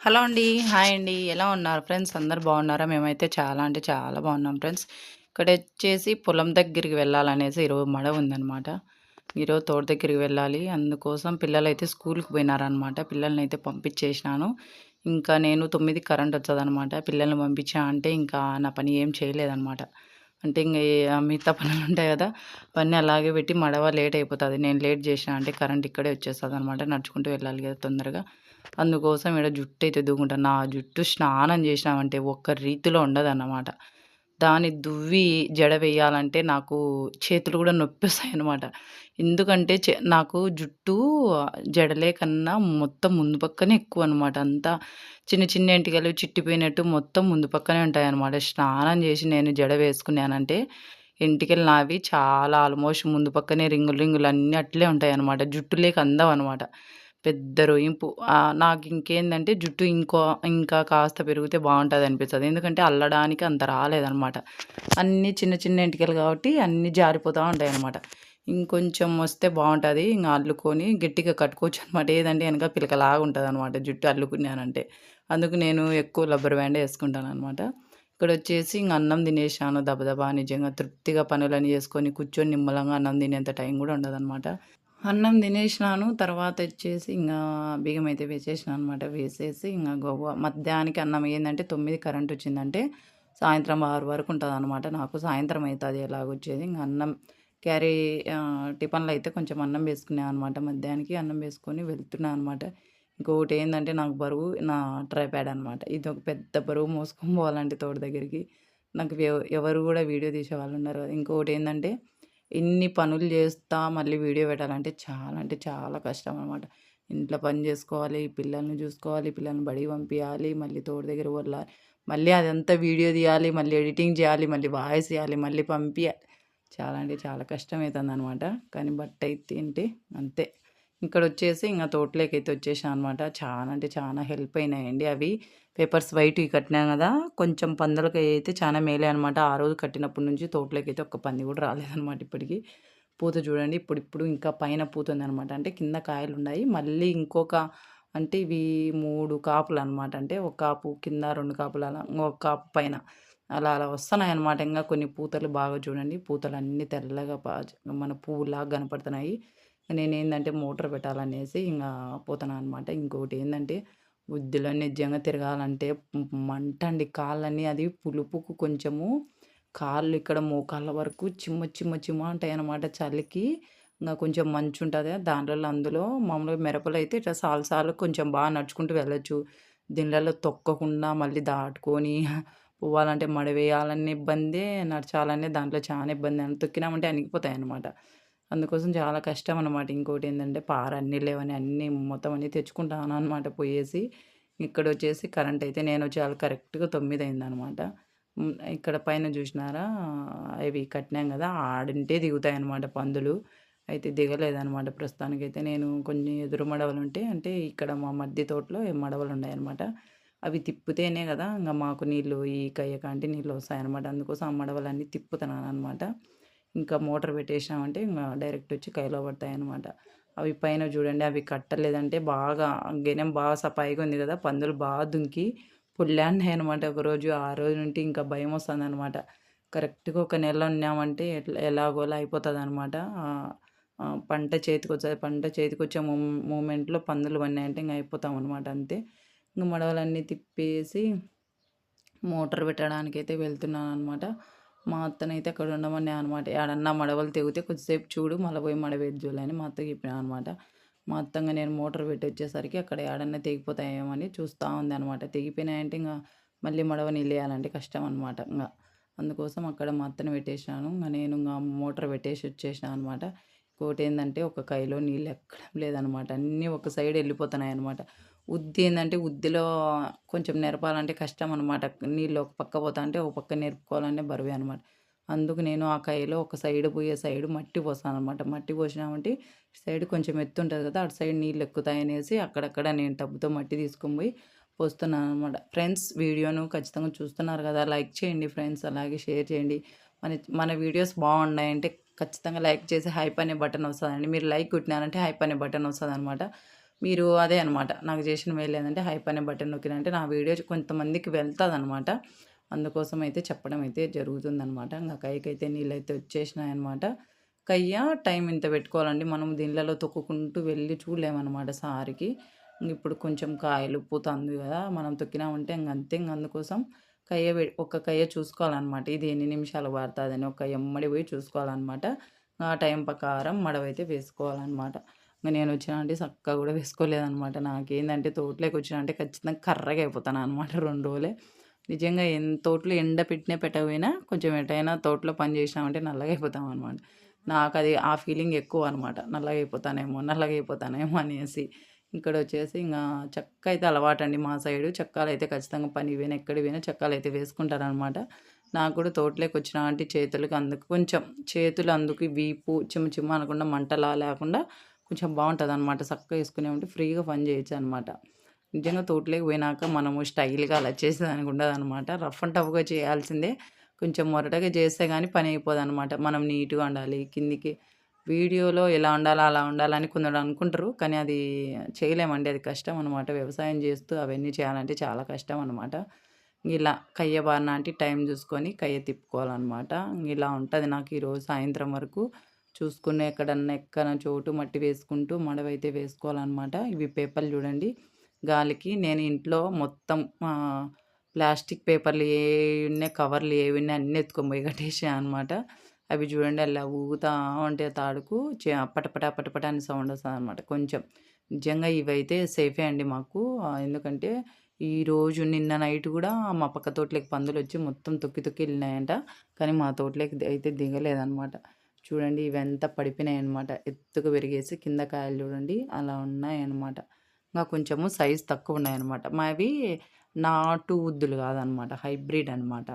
Hello అండి. Hi అండి. ఎలా ఉన్నారు ఫ్రెండ్స్? అందరు బాగున్నారా? మేమైతే చాలా అంటే చాలా బాగున్నాం ఫ్రెండ్స్. ఇక్కడ వచ్చేసి పొలం దగ్గరికి వెళ్ళాలనేసి ఈరోజు మడ ఉందన్నమాట. ఈరోజు తోట దగ్గరికి వెళ్ళాలి. అందుకోసం పిల్లలు అయితే స్కూల్కి పోయినారనమాట పిల్లల్ని అయితే పంపించేసినాను. ఇంకా నేను తొమ్మిది కరెంట్ వచ్చదనమాట పిల్లల్ని పంపించా అంటే ఇంకా నా పని ఏం చేయలేదనమాట అంటే ఇంకా మిగతా పనులు ఉంటాయి కదా పని అలాగే పెట్టి మడవ లేట్ అయిపోతుంది. నేను లేట్ చేసిన అంటే కరెంట్ ఇక్కడే వచ్చేస్తుంది అనమాట నడుచుకుంటూ వెళ్ళాలి కదా తొందరగా. అందుకోసం ఇక్కడ జుట్టు అయితే దువ్వుకుంటాను నా జుట్టు స్నానం చేసినామంటే ఒక్క రీతిలో ఉండదన్నమాట. దాన్ని దువ్వి జడ వేయాలంటే నాకు చేతులు కూడా నొప్పిస్తాయి అనమాట ఎందుకంటే చే నాకు జుట్టు జడలే కన్నా మొత్తం ముందు పక్కనే ఎక్కువ అనమాట అంతా చిన్న చిన్న ఎంటికలు చిట్టిపోయినట్టు మొత్తం ముందు పక్కనే ఉంటాయన్నమాట. స్నానం చేసి నేను జడ వేసుకున్నానంటే ఎంటికలు నావి చాలా ఆల్మోస్ట్ ముందు పక్కనే రింగులు రింగులు అన్నీ అట్లే ఉంటాయి అనమాట జుట్టు లేక అందం అనమాట పెద్ద రొయ్యింపు నాకు ఇంకేందంటే జుట్టు ఇంకో ఇంకా కాస్త పెరిగితే బాగుంటుంది అనిపిస్తుంది ఎందుకంటే అల్లడానికి అంత రాలేదనమాట. అన్నీ చిన్న చిన్న ఎంటికలు కాబట్టి అన్నీ జారిపోతూ ఉంటాయి అనమాట ఇంకొంచెం వస్తే బాగుంటుంది ఇంకా అల్లుకొని గట్టిగా కట్టుకోవచ్చు అనమాట ఏదంటే వెనక పిలకలాగా ఉంటుంది అనమాట జుట్టు అల్లుకున్నానంటే. అందుకు నేను ఎక్కువ రబ్బర్ బ్యాండ్ వేసుకుంటాను అనమాట ఇక్కడ వచ్చేసి ఇంక అన్నం తినేసాను దబదబా నిజంగా తృప్తిగా పనులని చేసుకొని కూర్చొని నిమ్మలంగా అన్నం తినేంత టైం కూడా ఉండదన్నమాట అన్నం తినేసినాను తర్వాత వచ్చేసి ఇంకా బియ్యం అయితే వేసేసినాను అనమాట వేసేసి ఇంకా గోవా మధ్యాహ్నానికి అన్నం ఏంటంటే తొమ్మిది కరెంట్ వచ్చిందంటే సాయంత్రం ఆరు వరకు ఉంటుంది అనమాట నాకు సాయంత్రం అవుతుంది ఎలాగొచ్చేది. ఇంకా అన్నం క్యారీ టిఫన్లు అయితే కొంచెం అన్నం వేసుకున్నాను అనమాట మధ్యాహ్నానికి అన్నం వేసుకొని వెళ్తున్నాను అనమాట ఇంకొకటి ఏంటంటే నాకు బరువు నా ట్రైప్యాడ్ అనమాట ఇది ఒక పెద్ద బరువు మోసుకొని పోవాలంటే తోట దగ్గరికి. నాకు ఎవ- ఎవరు కూడా వీడియో తీసే వాళ్ళు ఉన్నారు ఇంకొకటి ఏంటంటే ఇన్ని పనులు చేస్తా మళ్ళీ వీడియో పెట్టాలంటే చాలా అంటే చాలా కష్టం అనమాట ఇంట్లో పని చేసుకోవాలి పిల్లల్ని చూసుకోవాలి పిల్లల్ని బడికి పంపించాలి మళ్ళీ తోడు దగ్గర వెళ్ళాలి మళ్ళీ అదంతా వీడియో తీయాలి మళ్ళీ ఎడిటింగ్ చేయాలి మళ్ళీ వాయిస్ చేయాలి మళ్ళీ పంపించాలి చాలా అంటే చాలా కష్టం అవుతుంది అనమాట కానీ బట్ అయితే ఏంటి? అంతే. ఇక్కడ వచ్చేసి ఇంకా తోటలోకి అయితే వచ్చేసాను అనమాట చాలా అంటే చాలా హెల్ప్ అయినాయండి అవి. పేపర్స్ వైట్ కట్టినాం కదా కొంచెం పందులకి అయితే చాలా మేలే అనమాట. ఆ రోజు కట్టినప్పటి నుంచి తోటలోకి అయితే ఒక్క పంది కూడా రాలేదనమాట ఇప్పటికి. పూత చూడండి ఇప్పుడు ఇప్పుడు ఇంకా పైన పూత ఉందన్నమాట అంటే కింద కాయలు ఉన్నాయి మళ్ళీ ఇంకొక అంటే ఇవి మూడు కాపులు అనమాట అంటే ఒక కాపు కింద రెండు కాపులు అలా ఒక కాపు పైన. అలా అలా వస్తున్నాయి అనమాట ఇంకా కొన్ని పూతలు బాగా చూడండి. పూతలు అన్నీ తెల్లగా మన పువ్వులాగా కనపడుతున్నాయి. నేను ఏంటంటే మోటార్ పెట్టాలనేసి ఇంకా పోతాను అనమాట ఇంకొకటి ఏంటంటే వృద్ధిలో నిజంగా తిరగాలంటే మంట అండి. కాళ్ళని అది పులుపుకు కొంచెము కాళ్ళు ఇక్కడ మోకాళ్ళ వరకు చిమ్మ చిమ్మ చిమ్మ ఉంటాయి అనమాట చలికి. ఇంకా కొంచెం మంచు ఉంటుంది దాంట్లో అందులో మామూలుగా మిరపలు అయితే ఇట్లా సాలు కొంచెం బాగా నడుచుకుంటూ వెళ్ళొచ్చు. దీనిలలో తొక్కకుండా మళ్ళీ దాటుకొని పోవాలంటే మడవేయాలనే ఇబ్బంది నడచాలనే దాంట్లో చాలా ఇబ్బంది. అని తొక్కినామంటే అణిగిపోతాయి అనమాట అందుకోసం చాలా కష్టం అనమాట ఇంకోటి ఏంటంటే పార అన్నీ లేవని అన్నీ మొత్తం అన్నీ తెచ్చుకుంటాను అనమాట పోయేసి. ఇక్కడ వచ్చేసి కరెంట్ అయితే నేను చాలా కరెక్ట్గా తొమ్మిది అయిందనమాట అనమాట ఇక్కడ పైన చూసినారా? అవి కట్టినాం కదా ఆడింటే దిగుతాయి అనమాట పందులు. అయితే దిగలేదనమాట ప్రస్తుతానికైతే. నేను కొన్ని ఎదురు మడవలు ఉంటే అంటే ఇక్కడ మా మధ్య తోటలో మడవలు మడవలు ఉన్నాయన్నమాట అవి తిప్పితేనే కదా ఇంకా మాకు నీళ్ళు ఈ కయ్య కాంటి నీళ్ళు వస్తాయన్నమాట. అందుకోసం ఆ మడవలన్నీ తిప్పుతున్నాను అనమాట ఇంకా మోటార్ పెట్టేసినామంటే ఇంకా డైరెక్ట్ వచ్చి కైలో పడతాయి అనమాట అవి పైన చూడండి అవి కట్టలేదంటే బాగా గెనం బాగా సపాయిగా ఉంది కదా పందులు బాగా దుంకి పుల్లాన్నాయి అనమాట ఒకరోజు. ఆ రోజు నుండి ఇంకా భయం వస్తుంది అనమాట కరెక్ట్గా ఒక నెల ఉన్నామంటే ఎట్లా ఎలాగోలా అయిపోతుంది అనమాట పంట చేతికి వచ్చేది పంట చేతికి వచ్చే మూ మూమెంట్లో పందులు పడినాయంటే ఇంకా అయిపోతాం అనమాట అంతే. ఇంకా మడవలన్నీ తిప్పేసి మోటార్ పెట్టడానికి అయితే వెళ్తున్నాను అనమాట మా అత్తనైతే అక్కడ ఉండమని అనమాట ఏడన్నా మడవలు తెగితే కొద్దిసేపు చూడు మళ్ళీ పోయి మడవేది మా అత్తకి చెప్పిన అనమాట మా అత్తంగా నేను మోటార్ పెట్టి వచ్చేసరికి అక్కడ ఏడన్నా తెగిపోతాయేమో అని చూస్తూ ఉంది అనమాట తెగిపోయినాయంటే ఇంకా మళ్ళీ మడవ నీళ్ళేయాలంటే కష్టం అనమాట ఇంకా అందుకోసం అక్కడ మా అత్తను పెట్టేసినాను. ఇంకా నేను ఇంకా మోటార్ పెట్టేసి వచ్చేసిన అనమాట ఇంకోటి ఏంటంటే ఒక కైలో నీళ్ళు ఎక్కడం లేదనమాట అన్నీ ఒక సైడ్ వెళ్ళిపోతున్నాయి అనమాట ఉద్ది ఏంటంటే ఉద్దిలో కొంచెం నిరపాలంటే కష్టం అనమాట నీళ్ళు ఒక పక్క పోతా అంటే ఒక పక్క నెరుపుకోవాలంటే బరువే అనమాట అందుకు నేను ఆ కాయలో ఒక సైడ్ పోయే సైడ్ మట్టి పోసాను అనమాట మట్టి పోసినామంటే సైడ్ కొంచెం ఎత్తు ఉంటుంది కదా అటు సైడ్ నీళ్ళు ఎక్కుతాయి అనేసి అక్కడక్కడ నేను టబ్బుతో మట్టి తీసుకొని పోయి పోస్తున్నాను అనమాట ఫ్రెండ్స్ వీడియోను ఖచ్చితంగా చూస్తున్నారు కదా లైక్ చేయండి ఫ్రెండ్స్ అలాగే షేర్ చేయండి. మన మన వీడియోస్ బాగున్నాయంటే ఖచ్చితంగా లైక్ చేసి హైప్ అనే బటన్ వస్తుందండి. మీరు లైక్ కొట్టినారంటే హైప్ అనే బటన్ వస్తుంది అనమాట మీరు అదే అనమాట నాకు చేసిన మెయిల్ ఏంటంటే హైప్ అనే బటన్ నొక్కినంటే నా వీడియో కొంతమందికి వెళ్తుంది అనమాట అందుకోసం అయితే చెప్పడం అయితే జరుగుతుందనమాట ఇంకా కైకైతే నీళ్ళైతే అయితే వచ్చేసినాయి అనమాట కయ్య టైం ఇంత పెట్టుకోవాలండి. మనం దీనిలలో తొక్కుకుంటూ వెళ్ళి చూడలేమన్నమాట సారికి. ఇప్పుడు కొంచెం కాయలు పోతుంది కదా మనం తొక్కినామంటే ఇంక అంతే. ఇంక అందుకోసం కయ్య ఒక కయ్య చూసుకోవాలన్నమాట. ఇది ఎన్ని నిమిషాలు పడుతుందని ఒక ఎమ్మడి పోయి చూసుకోవాలన్నమాట. ఆ టైం ప్రకారం మడవైతే వేసుకోవాలన్నమాట. ఇంకా నేను వచ్చిన అంటే చక్కగా కూడా వేసుకోలేదనమాట నాకేందంటే తోటలోకి వచ్చిన అంటే ఖచ్చితంగా కర్రగా అయిపోతాను అనమాట రెండు రోజులే. నిజంగా ఎంత తోటలో ఎండ పెట్టినా పెట్టకపోయినా కొంచెం ఎటైనా తోటలో పని చేసినామంటే నల్లగా అయిపోతాం అనమాట నాకు అది ఆ ఫీలింగ్ ఎక్కువ అనమాట నల్లగా అయిపోతానేమో నల్లగా అయిపోతానేమో అనేసి. ఇక్కడ వచ్చేసి ఇంకా చెక్క అయితే అలవాటు అండి మా సైడు. చెక్కలు అయితే ఖచ్చితంగా పని పోయినా ఎక్కడ పోయినా చెక్కలు అయితే వేసుకుంటారనమాట నాకు కూడా తోటలోకి వచ్చిన అంటే చేతులకు అందుకు కొంచెం చేతులు అందుకు వీపు చిమ్మ చిమ్మ అనకుండా మంటలా లేకుండా కొంచెం బాగుంటుంది అనమాట చక్కగా వేసుకునే ఉంటే ఫ్రీగా పని చేయొచ్చు అనమాట నిజంగా తోటలోకి పోయినాక మనము స్టైల్గా అలా చేసేదానికి ఉండదు అనమాట రఫ్ అండ్ టఫ్గా చేయాల్సిందే. కొంచెం మొరటగా చేస్తే కానీ పని అయిపోదు అనమాట మనం నీట్గా ఉండాలి. కిందికి వీడియోలో ఎలా ఉండాలో అలా ఉండాలని కొందరు అనుకుంటారు. కానీ అది చేయలేమండి. అది కష్టం అనమాట వ్యవసాయం చేస్తూ అవన్నీ చేయాలంటే చాలా కష్టం అనమాట ఇలా కయ్య బారిన అంటే టైం చూసుకొని కయ్య తిప్పుకోవాలన్నమాట. ఇలా ఉంటుంది నాకు ఈరోజు సాయంత్రం వరకు. చూసుకుని ఎక్కడన్నా ఎక్కడ చోటు మట్టి వేసుకుంటూ మడవైతే వేసుకోవాలన్నమాట. ఇవి పేపర్లు చూడండి. గాలికి నేను ఇంట్లో మొత్తం ప్లాస్టిక్ పేపర్లు ఏ ఉన్నాయి కవర్లు ఏవి ఉన్నాయి అన్నీ ఎత్తుకొని పోయి కట్టేసాను అనమాట అవి చూడండి అలా ఊగుతా ఉంటే తాడుకు పటపట పటపట అని సౌండ్ వస్తుంది అనమాట కొంచెం నిజంగా ఇవైతే సేఫే అండి మాకు. ఎందుకంటే ఈరోజు నిన్న నైట్ కూడా మా పక్క తోటలోకి పందులు వచ్చి మొత్తం తొక్కి తొక్కి వెళ్ళినాయంట. కానీ మా తోటలోకి అయితే దిగలేదనమాట చూడండి ఇవంతా పడిపోయినాయి అనమాట ఎత్తుకు పెరిగేసి కింద కాయలు చూడండి అలా ఉన్నాయన్నమాట. ఇంకా కొంచెము సైజ్ తక్కువ ఉన్నాయన్నమాట. మావి నాటు ఉద్దులు కాదనమాట హైబ్రిడ్ అనమాట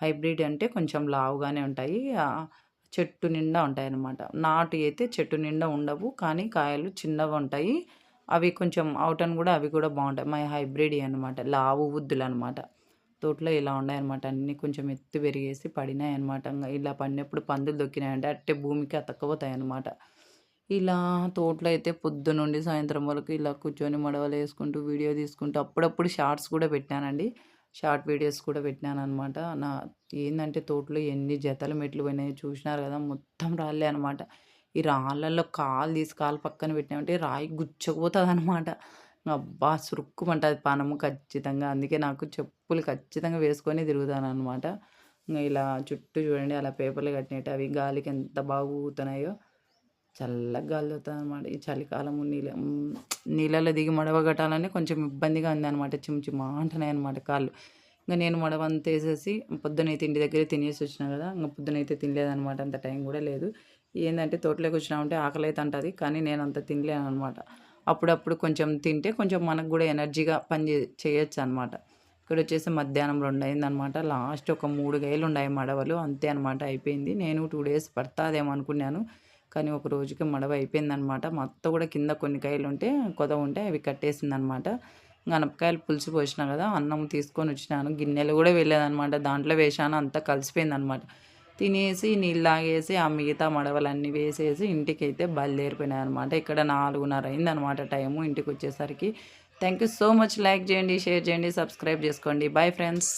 హైబ్రిడ్ అంటే కొంచెం లావుగానే ఉంటాయి. చెట్టు నిండా ఉంటాయి అన్నమాట నాటు అయితే చెట్టు నిండా ఉండవు కానీ కాయలు చిన్నగా ఉంటాయి. అవి కొంచెం అవుటన్ కూడా అవి కూడా బాగుంటాయి. మా హైబ్రిడ్ అనమాట లావు ఉద్దులు అనమాట తోటలో ఇలా ఉన్నాయన్నమాట. అన్నీ కొంచెం ఎత్తు పెరిగేసి పడినాయి అనమాట ఇలా పడినప్పుడు పందులు దొక్కినాయంటే అట్టే భూమికి అతక్కపోతాయి అనమాట ఇలా తోటలో అయితే పొద్దునుండి సాయంత్రం వరకు ఇలా కూర్చొని మడవలు వేసుకుంటూ వీడియో తీసుకుంటూ అప్పుడప్పుడు షార్ట్స్ కూడా పెట్టానండి. షార్ట్ వీడియోస్ కూడా పెట్టినాను అనమాట నా ఏంటంటే తోటలో ఎన్ని జతలు మెట్లు పోయినాయి చూసినారు కదా మొత్తం రాళ్ళే అనమాట ఈ రాళ్ళల్లో కాలు తీసి కాలు పక్కన పెట్టినామంటే రాయి గుచ్చకపోతుంది అనమాట అబ్బా! సురుక్కుమంటుంది పానము ఖచ్చితంగా. అందుకే నాకు చెప్పులు ఖచ్చితంగా వేసుకొని తిరుగుతాను అనమాట ఇలా చుట్టూ చూడండి అలా పేపర్లు కట్టినట్టు అవి గాలికి ఎంత బాగా ఊగుతున్నాయో చల్లగా గాలి వస్తుంది అనమాట ఈ చలికాలము నీళ్ళ నీళ్ళలో దిగి మడవ కట్టాలని కొంచెం ఇబ్బందిగా ఉంది అనమాట చిమ్చిమా అంటున్నాయి అనమాట కాళ్ళు. ఇంకా నేను మడవ అంత వేసేసి పొద్దునైతే ఇంటి దగ్గర తినేసి వచ్చినా కదా ఇంకా పొద్దునైతే తినలేదనమాట అంత టైం కూడా లేదు. ఏంటంటే తోటలోకి వచ్చినామంటే ఆకలి అయితే అంటుంది కానీ నేను అంత తినలేను అనమాట అప్పుడప్పుడు కొంచెం తింటే కొంచెం మనకు కూడా ఎనర్జీగా పని చేయొచ్చు అనమాట ఇక్కడ వచ్చేసి మధ్యాహ్నం రెండు అయిందనమాట లాస్ట్ ఒక మూడు గైలు ఉన్నాయి మడవలు. అంతే అనమాట అయిపోయింది. నేను టూ డేస్ పడుతుందేమో అనుకున్నాను. కానీ ఒక రోజుకి మడవ అయిపోయిందనమాట. మొత్తం కూడా కింద కొన్ని కాయలు ఉంటే కొద ఉంటే అవి కట్టేసిందనమాట. గనపకాయలు పులుసు పోసిన కదా అన్నం తీసుకొని వచ్చినాను. గిన్నెలు కూడా వెళ్ళేదనమాట దాంట్లో వేసాను అంతా కలిసిపోయిందనమాట. తినేసి నీళ్ళాగేసి ఆ మిగతా మడవలన్నీ వేసేసి ఇంటికి అయితే బయలుదేరిపోయినాయి అనమాట ఇక్కడ నాలుగున్నర అయిందనమాట టైము ఇంటికి వచ్చేసరికి thank you so much. Like చేయండి షేర్ చేయండి సబ్స్క్రైబ్ చేసుకోండి. Bye friends.